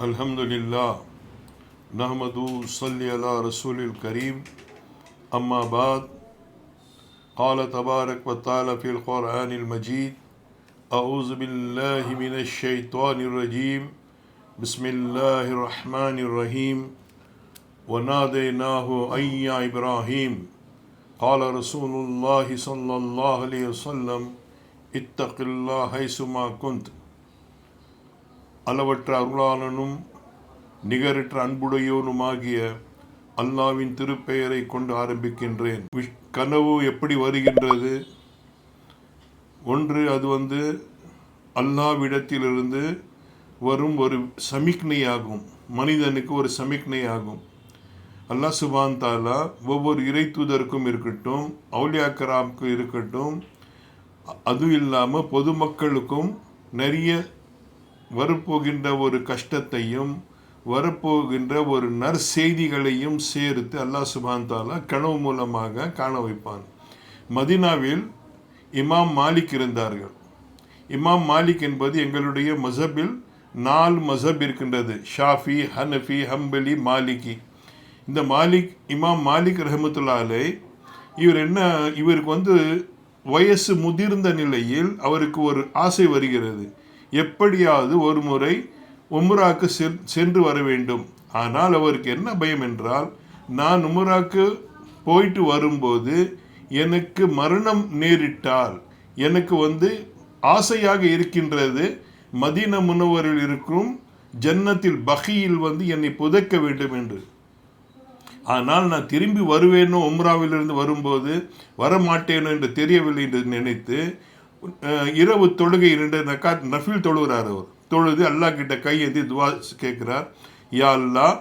الحمد لله نحمد صلی علی رسول الکریم اما بعد قال تبارک و تعالی فی القرآن المجید اعوذ باللہ من الشیطان الرجیم بسم اللہ الرحمن الرحیم وناديناه أي إبراهيم قال رسول الله صلى الله عليه وسلم اتق الله حيثما كنت அளவற்ற அருளாளனும் நிகரற்ற அன்புடையோனுமாகிய அல்லாவின் திருப்பெயரை கொண்டு ஆரம்பிக்கின்றேன். விஷ்- கனவு எப்படி வருகின்றது? ஒன்று அது வந்து அல்லாவிடத்திலிருந்து வரும் ஒரு சமிக்ஞையாகும். மனிதனுக்கு ஒரு சமிக்னையாகும் அல்லாஹ் சுபான் தாலா ஒவ்வொரு இறை தூதருக்கும் இருக்கட்டும் அவுலியாக்கராம்க்கு இருக்கட்டும் அதுவும் இல்லாமல் பொதுமக்களுக்கும் நிறைய வரப்போகின்ற ஒரு கஷ்டத்தையும் வரப்போகின்ற ஒரு நற்செய்திகளையும் சேர்த்து அல்லாஹ் சுபாந்தாலா கனவு மூலமாக காண வைப்பான். மதினாவில் இமாம் மாலிக் இருந்தார்கள். இமாம் மாலிக் என்பது எங்களுடைய மசபில் நாலு மசப் இருக்கின்றது. ஷாஃபி ஹனஃபி ஹம்பலி மாலிகி. இந்த மாலிக் இமாம் மாலிக் ரஹமத்துல்லாலே இவர் என்ன இவருக்கு வந்து வயசு முதிர்ந்த நிலையில் அவருக்கு ஒரு ஆசை வருகிறது. எப்படியாவது ஒரு முறை உம்ராக்கு சென்று வர வேண்டும். ஆனால் அவருக்கு என்ன பயம் என்றால் நான் உம்ராக்கு போயிட்டு வரும்போது எனக்கு மரணம் நேரிட்டால் எனக்கு வந்து ஆசையாக இருக்கின்றது மதீன முனவரில் இருக்கும் ஜன்னத்தில் பகியில் வந்து என்னை புதைக்க வேண்டும் என்று. ஆனால் நான் திரும்பி வருவேனோ உம்ராவிலிருந்து வரும்போது வரமாட்டேனோ என்று தெரியவில்லை என்று நினைத்து இரவு தொழுகை இரண்டு நக்காத் நஃபில் தொழுகிறார் அவர். தொழுது அல்லாஹ் கிட்ட கையேந்தி துவா கேட்குறார். யா அல்லாஹ்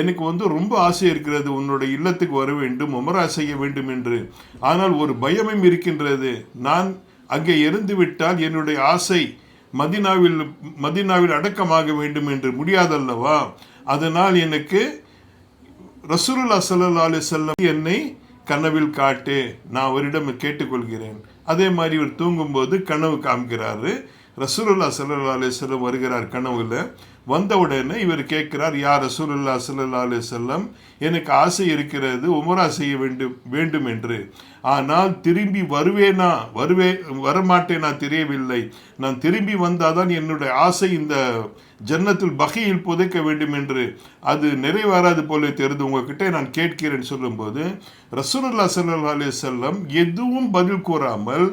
எனக்கு வந்து ரொம்ப ஆசை இருக்கிறது உன்னுடைய இல்லத்துக்கு வர வேண்டும் உமரா செய்ய வேண்டும் என்று. ஆனால் ஒரு பயமும் இருக்கின்றது. நான் அங்கே இருந்து விட்டால் என்னுடைய ஆசை மதினாவில் மதினாவில் அடக்கமாக வேண்டும் என்று முடியாதல்லவா அதனால் எனக்கு ரசூலுல்லா சல்லா அலி செல்லம் என்னை கனவில் காட்டு நான் அவரிடம் கேட்டுக்கொள்கிறேன். அதே மாதிரி இவர் தூங்கும்போது கனவு காமிக்கிறாரு. ரசூலுல்லா சல்லா அலிஸ்லம் வருகிறார் கனவுல. வந்தவுடனே இவர் கேட்கிறார் யார் ரசூலுல்லா சல்லா அலி செல்லம் எனக்கு ஆசை இருக்கிறது உமரா செய்ய வேண்டும் வேண்டும் என்று ஆனால் திரும்பி வருவேனா வருவே வரமாட்டேனா தெரியவில்லை. நான் திரும்பி வந்தாதான் என்னுடைய ஆசை இந்த ஜன்னத்தில் பகையில் புதைக்க வேண்டும் என்று அது நிறைவேறாது போல தெரிந்து உங்ககிட்ட நான் கேட்கிறேன். சொல்லும்போது ரசூலுல்லா சல்லா அலி செல்லம் எதுவும் பதில் கூறாமல்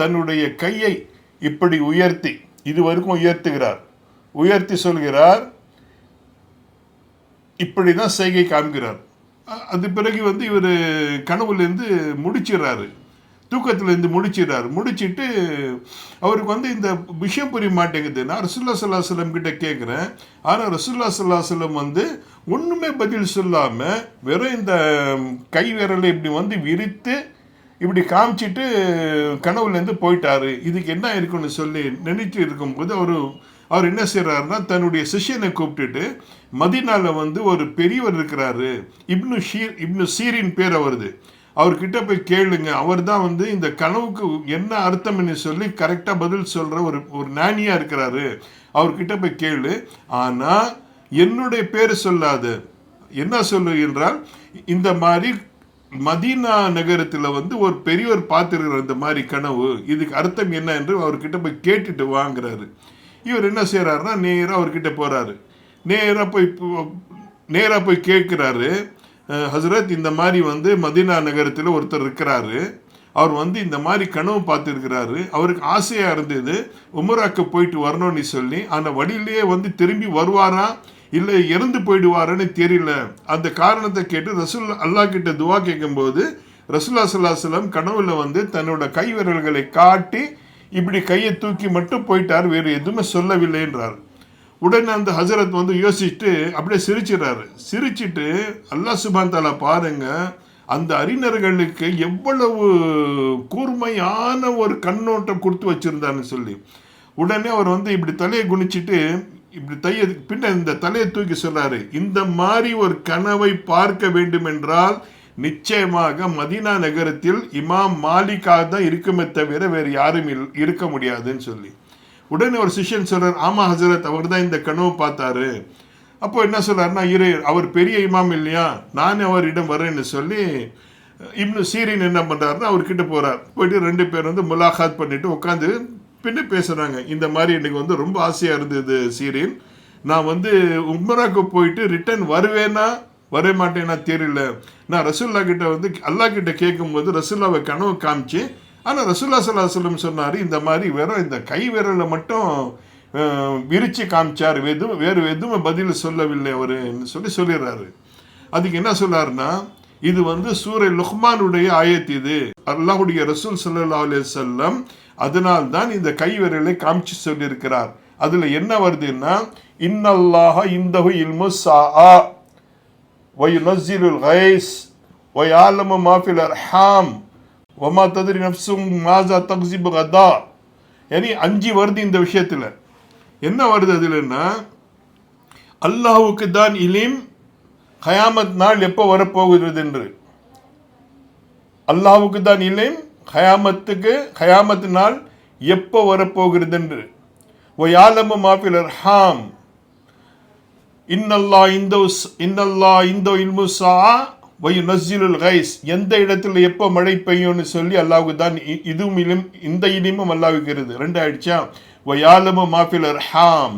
தன்னுடைய கையை இப்படி உயர்த்தி இது வரைக்கும் உயர்த்துகிறார். உயர்த்தி சொல்கிறார். இப்படி தான் செய்கை காண்கிறார். அது பிறகு வந்து இவர் கனவுலேருந்து முடிச்சிடுறாரு தூக்கத்திலேருந்து முடிச்சிடுறாரு முடிச்சிட்டு அவருக்கு வந்து இந்த விஷயம் புரிய மாட்டேங்குது நான் ரசுல்லா சல்லாஹலம் கிட்ட கேட்குறேன் ஆனால் ரசுல்லா சல்லாஹலம் வந்து ஒன்றுமே பதில் சொல்லாமல் வெறும் இந்த கை விரலை இப்படி வந்து விரித்து இப்படி காமிச்சிட்டு கனவுலேருந்து போயிட்டாரு. இதுக்கு என்ன இருக்குன்னு சொல்லி நினைச்சு இருக்கும்போது அவர் அவர் என்ன செய்கிறாருன்னா தன்னுடைய சிஷ்யனை கூப்பிட்டுட்டு மதினாவில் வந்து ஒரு பெரியவர் இருக்கிறாரு. இப்னு ஷீர் இப்னு சீரின் பேர் அவருது. அவர்கிட்ட போய் கேளுங்க. அவர் தான் வந்து இந்த கனவுக்கு என்ன அர்த்தம்னு சொல்லி கரெக்டாக பதில் சொல்கிற ஒரு ஒரு நானியாக இருக்கிறாரு. அவர்கிட்ட போய் கேளு. ஆனால் என்னுடைய பேர் சொல்லாது. என்ன சொல்லு என்றால் இந்த மாதிரி மதீனா நகரத்தில் வந்து ஒரு பெரியவர் பார்த்துருக்கிற இந்த மாதிரி கனவு. இதுக்கு அர்த்தம் என்ன என்று அவர்கிட்ட போய் கேட்டுட்டு வாங்குறாரு. இவர் என்ன செய்கிறாருன்னா நேராக அவர்கிட்ட போகிறாரு நேராக போய் நேராக போய் கேட்குறாரு. ஹசரத் இந்த மாதிரி வந்து மதீனா நகரத்தில் ஒருத்தர் இருக்கிறாரு. அவர் வந்து இந்த மாதிரி கனவு பார்த்துருக்கிறாரு. அவருக்கு ஆசையாக இருந்தது உமராக்கு போயிட்டு வரணும்னு சொல்லி அந்த வழியிலேயே வந்து திரும்பி வருவாரா இல்லை இறந்து போயிடுவாருன்னு தெரியல. அந்த காரணத்தை கேட்டு ரசூல் அல்லாஹ் கிட்ட துவா கேட்கும்போது ரசூல்லா சல்லாஹலம் கனவுல வந்து தன்னோட கை விரல்களை காட்டி இப்படி கையை தூக்கி மட்டும் போயிட்டார் வேறு எதுவுமே சொல்லவில்லை என்றார். உடனே அந்த ஹசரத் வந்து யோசிச்சுட்டு அப்படியே சிரிச்சிடுறாரு சிரிச்சிட்டு அல்லாஹ் சுபான் தாலா பாருங்க அந்த அறிஞர்களுக்கு எவ்வளவு கூர்மையான ஒரு கண்ணோட்டம் கொடுத்து வச்சுருந்தான்னு சொல்லி. உடனே அவர் வந்து இப்படி தலையை குனிச்சிட்டு இப்படி தைய பின்ன இந்த தலையை தூக்கி சொல்றாரு இந்த மாதிரி ஒரு கனவை பார்க்க வேண்டும் என்றால் நிச்சயமாக மதீனா நகரத்தில் இமாம் மாலிக்காக தான் இருக்குமே தவிர வேறு யாரும் இல்- இருக்க முடியாதுன்னு சொல்லி. உடனே ஒரு சிஷ்யன் சொல்றார் ஆமா ஹசரத் அவர் தான் இந்த கனவு பார்த்தாரு. அப்போ என்ன சொல்றாருன்னா இரு அவர் பெரிய இமாம் இல்லையா? நான் அவரிடம் வரேன்னு சொல்லி இப்னு சீரின் என்ன பண்ணுறாருன்னா அவர்கிட்ட போகிறார் போயிட்டு ரெண்டு பேர் வந்து முலாகாத் பண்ணிட்டு உட்காந்து பின்ன பேசுகிறாங்க இந்த மாதிரி எனக்கு வந்து ரொம்ப ஆசையாக இருந்தது சீரின். நான் வந்து உம்ராக்கு போயிட்டு ரிட்டர்ன் வருவேன்னா வர மாட்டேன்னா தெரியல. நான் ரசுல்லா கிட்ட வந்து அல்லாஹ் கிட்ட கேட்கும்போது ரசுல்லாவை கனவு காமிச்சு ஆனால் ரசுல்லா சல்லா சொல்லம் சொன்னார் இந்த மாதிரி வெறும் இந்த கை விரலை மட்டும் விரித்து காமிச்சார். எதுவும் வேறு எதுவும் பதில் சொல்லவில்லை அவருன்னு சொல்லி சொல்லிடுறாரு. அதுக்கு என்ன சொல்லாருன்னா இது வந்து சூரை லுஹ்மானுடைய ஆயத் இது. அல்லாஹுடைய ரசூல் சல்லா அலே செல்லம் அதனால் தான் இந்த கை விரலை காமிச்சு சொல்லியிருக்கிறார். அதில் என்ன வருதுன்னா இன்னல்லாக இந்தஹு இல்மு ஆ وينزل الغيث ويعلم ما في الارحام وما تدري نفس ماذا تكسب غدا يعني அஞ்சு வருது இந்த விஷயத்துல என்ன வருது அதுலன்னா அல்லாஹ்வுக்கு தான் இலிம் கயாமத் நாள் எப்போ வரப்போகிறது என்று அல்லாஹ்வுக்கு தான் இலிம் கயாமத்துக்கு கயாமத் நாள் எப்போ வரப்போகிறது என்று ஒயாலமு மாஃபில் அர்ஹாம் இன்னல்லா இந்தோ இன்னல்லா இந்தோ இல்முசா வயு நஸ்ஜிலுல் கைஸ். எந்த இடத்துல எப்போ மழை பெய்யும்னு சொல்லி அல்லாவுக்கு தான் இ- இதுவும் இலும் இந்த இனிமும் அல்லாவுக்கிறது ரெண்டு ஆயிடுச்சா? வயாலமு மாஃபிலர் ஹாம்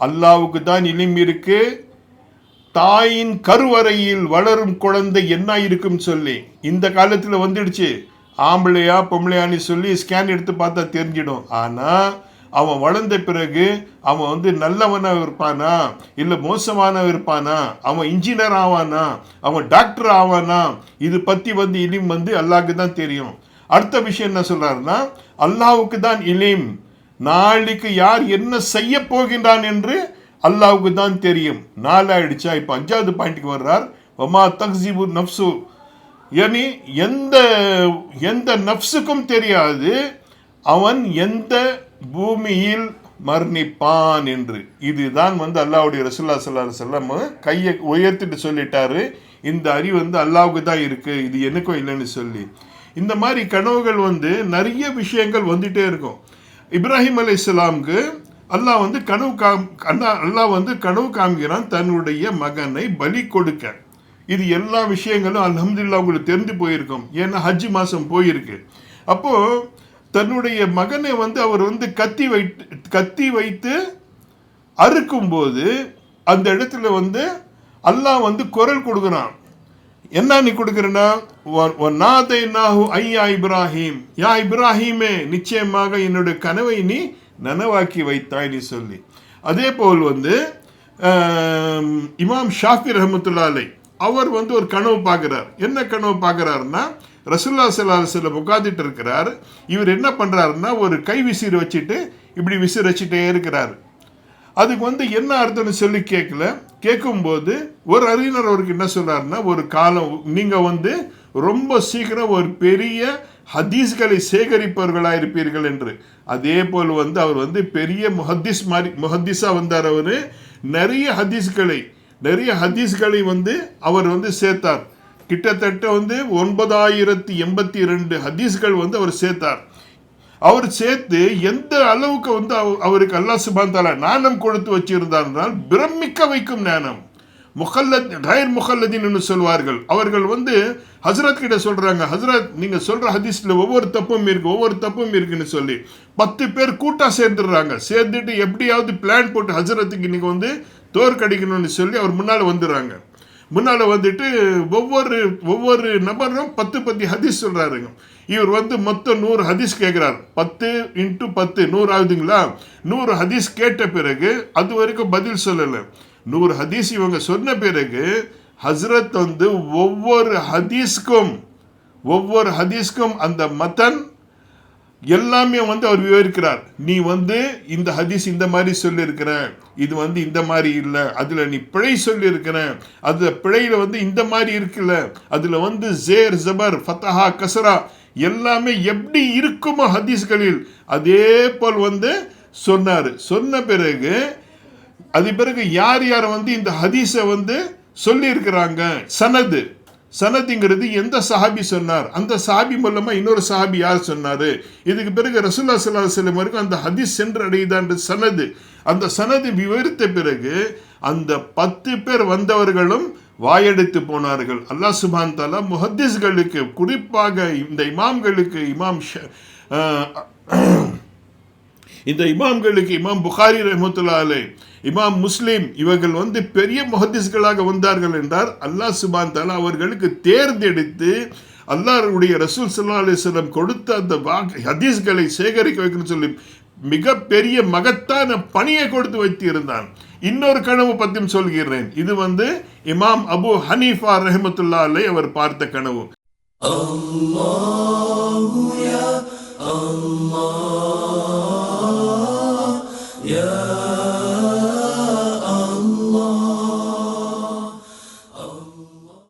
அல்லாவுக்கு தான் இலிம் இருக்கு. தாயின் கருவறையில் வளரும் குழந்தை என்ன இருக்கும் சொல்லி. இந்த காலத்தில் வந்துடுச்சு. ஆம்பளையா பொம்பளையான்னு சொல்லி ஸ்கேன் எடுத்து பார்த்தா தெரிஞ்சிடும். ஆனால் அவன் வளர்ந்த பிறகு அவன் வந்து நல்லவனாக இருப்பானா? இல்லை மோசமானவன் இருப்பானா? அவன் இன்ஜினியர் ஆவானா? அவன் டாக்டர் ஆவானா? இது பற்றி வந்து இலிம் வந்து அல்லாவுக்கு தான் தெரியும். அடுத்த விஷயம் என்ன சொல்கிறாருன்னா அல்லாவுக்கு தான் இலிம் நாளைக்கு யார் என்ன செய்ய போகின்றான் என்று அல்லாவுக்கு தான் தெரியும். நாலாயிடுச்சா? இப்போ அஞ்சாவது பாயிண்ட்டுக்கு வர்றார். ஒமா தக்ஸிபு நப்சு yani எந்த எந்த நப்சுக்கும் தெரியாது. அவன் எந்த பூமியில் மர்ணிப்பான் என்று. இதுதான் வந்து அல்லாஹ்வுடைய ரசுல்லா சல்லா செல்லம் கையை உயர்த்திட்டு சொல்லிட்டாரு. இந்த அறிவு வந்து அல்லாவுக்கு தான் இருக்கு. இது எனக்கும் இல்லைன்னு சொல்லி. இந்த மாதிரி கனவுகள் வந்து நிறைய விஷயங்கள் வந்துட்டே இருக்கும். இப்ராஹிம் அலி இஸ்லாமுக்கு அல்லாஹ் வந்து கனவு காம் அண்ணா அல்லாஹ் வந்து கனவு காமிக்கிறான் தன்னுடைய மகனை பலி கொடுக்க. இது எல்லா விஷயங்களும் அலமதுல்லா உங்களுக்கு தெரிந்து போயிருக்கும். ஏன்னா ஹஜ் மாதம் போயிருக்கு. அப்போது தன்னுடைய மகனை வந்து அவர் வந்து கத்தி வைத்து கத்தி வைத்து அறுக்கும்போது அந்த இடத்துல வந்து அல்லாஹ் வந்து குரல் கொடுக்குறான். என்ன நீ கொடுக்குறனா நாதை நாஹு ஐயா இப்ராஹிம். யா இப்ராஹிமே நிச்சயமாக என்னுடைய கனவை நீ நனவாக்கி வைத்தாய் நீ சொல்லி. அதே போல் வந்து இமாம் ஷாஃபி ரஹமத்துல்லாலை அவர் வந்து ஒரு கனவு பார்க்குறார். என்ன கனவு பார்க்குறாருன்னா ரசுல்லா சல்லா சில உட்காந்துட்டு இருக்கிறார். இவர் என்ன பண்ணுறாருன்னா ஒரு கை விசிறு வச்சுட்டு இப்படி விசிறு வச்சுட்டே இருக்கிறார். அதுக்கு வந்து என்ன அர்த்தம்னு சொல்லி கேட்கல கேட்கும்போது ஒரு அறிஞர் அவருக்கு என்ன சொல்கிறாருன்னா ஒரு காலம் நீங்கள் வந்து ரொம்ப சீக்கிரம் ஒரு பெரிய ஹதீஸ்களை சேகரிப்பவர்களாக இருப்பீர்கள் என்று. அதே போல் வந்து அவர் வந்து பெரிய முஹத்திஸ் மாதிரி முஹத்திஸாக வந்தார் அவர். நிறைய ஹதீஸ்களை நிறைய ஹதீஸ்களை வந்து அவர் வந்து சேர்த்தார். கிட்டத்தட்ட வந்து ஒன்பதாயிரத்தி எண்பத்தி ரெண்டு ஹதீஸ்கள் வந்து அவர் சேர்த்தார். அவர் சேர்த்து எந்த அளவுக்கு வந்து அவ- அவருக்கு அல்லா சுபான் தாலா ஞானம் கொடுத்து வச்சிருந்தார் பிரமிக்க வைக்கும் ஞானம். முகல்லத் கயர் முகல்லதின்னு சொல்வார்கள். அவர்கள் வந்து ஹஸ்ரத் கிட்ட சொல்றாங்க ஹஸ்ரத் நீங்க சொல்ற ஹதீஸ்ல ஒவ்வொரு தப்பும் இருக்கு ஒவ்வொரு தப்பும் இருக்குன்னு சொல்லி. பத்து பேர் கூட்டா சேர்ந்துடுறாங்க. சேர்ந்துட்டு எப்படியாவது பிளான் போட்டு ஹஸ்ரத்துக்கு இன்னைக்கு வந்து தோற்கடிக்கணும்னு சொல்லி அவர் முன்னால வந்துடுறாங்க. முன்னால் வந்துட்டு ஒவ்வொரு ஒவ்வொரு நபரும் பத்து பத்து ஹதீஸ் சொல்கிறாருங்க இவர் வந்து மொத்தம் நூறு ஹதீஸ் கேட்குறார் பத்து இன்ட்டு பத்து நூறு ஆகுதுங்களா? நூறு ஹதீஸ் கேட்ட பிறகு அது வரைக்கும் பதில் சொல்லலை. நூறு ஹதீஸ் இவங்க சொன்ன பிறகு ஹஸ்ரத் வந்து ஒவ்வொரு ஹதீஸ்க்கும் ஒவ்வொரு ஹதீஸ்க்கும் அந்த மதன் எல்லாமே வந்து அவர் விவரிக்கிறார். நீ வந்து இந்த ஹதீஸ் இந்த மாதிரி சொல்லியிருக்கிற இது வந்து இந்த மாதிரி இல்லை. அதில் நீ பிழை சொல்லியிருக்கிற அது பிழையில் வந்து இந்த மாதிரி இருக்குல்ல. அதில் வந்து ஜேர் ஜபர் ஃபத்தஹா கசரா எல்லாமே எப்படி இருக்குமோ ஹதீஸ்களில் அதே போல் வந்து சொன்னார். சொன்ன பிறகு அது பிறகு யார் யார் வந்து இந்த ஹதீஸை வந்து சொல்லியிருக்கிறாங்க? சனது. சனதிங்கிறது எந்த சஹாபி சொன்னார்? அந்த சஹாபி மூலமாக இன்னொரு சஹாபி யார் சொன்னார்? இதுக்கு பிறகு ரசூல்லா சல்லா செல்லம் வரைக்கும் அந்த ஹதீஸ் சென்று அடையுதான்ற சனது. அந்த சனது விவரித்த பிறகு அந்த பத்து பேர் வந்தவர்களும் வாயெடுத்து போனார்கள். அல்லாஹ் சுபான் தாலா முஹத்திஸ்களுக்கு குறிப்பாக இந்த இமாம்களுக்கு இமாம் இந்த இமாம்களுக்கு இமாம் புகாரி ரஹமத்துல்லாலே இமாம் முஸ்லீம் இவர்கள் வந்து பெரிய முஹத்திஸ்களாக வந்தார்கள் என்றார். அல்லாஹ் சுபான் தாலா அவர்களுக்கு தேர்ந்தெடுத்து அல்லாருடைய ரசூல் சல்லா அலிஸ்லம் கொடுத்த அந்த வாக்கு ஹதீஸ்களை சேகரிக்க வைக்கணும்னு சொல்லி மிக பெரிய மகத்தான பணியை கொடுத்து வைத்திருந்தான். இன்னொரு கனவு பற்றியும் சொல்கிறேன். இது வந்து இமாம் அபு ஹனீஃபா ரஹமத்துல்லா அவர் பார்த்த கனவு. அல்லாஹ்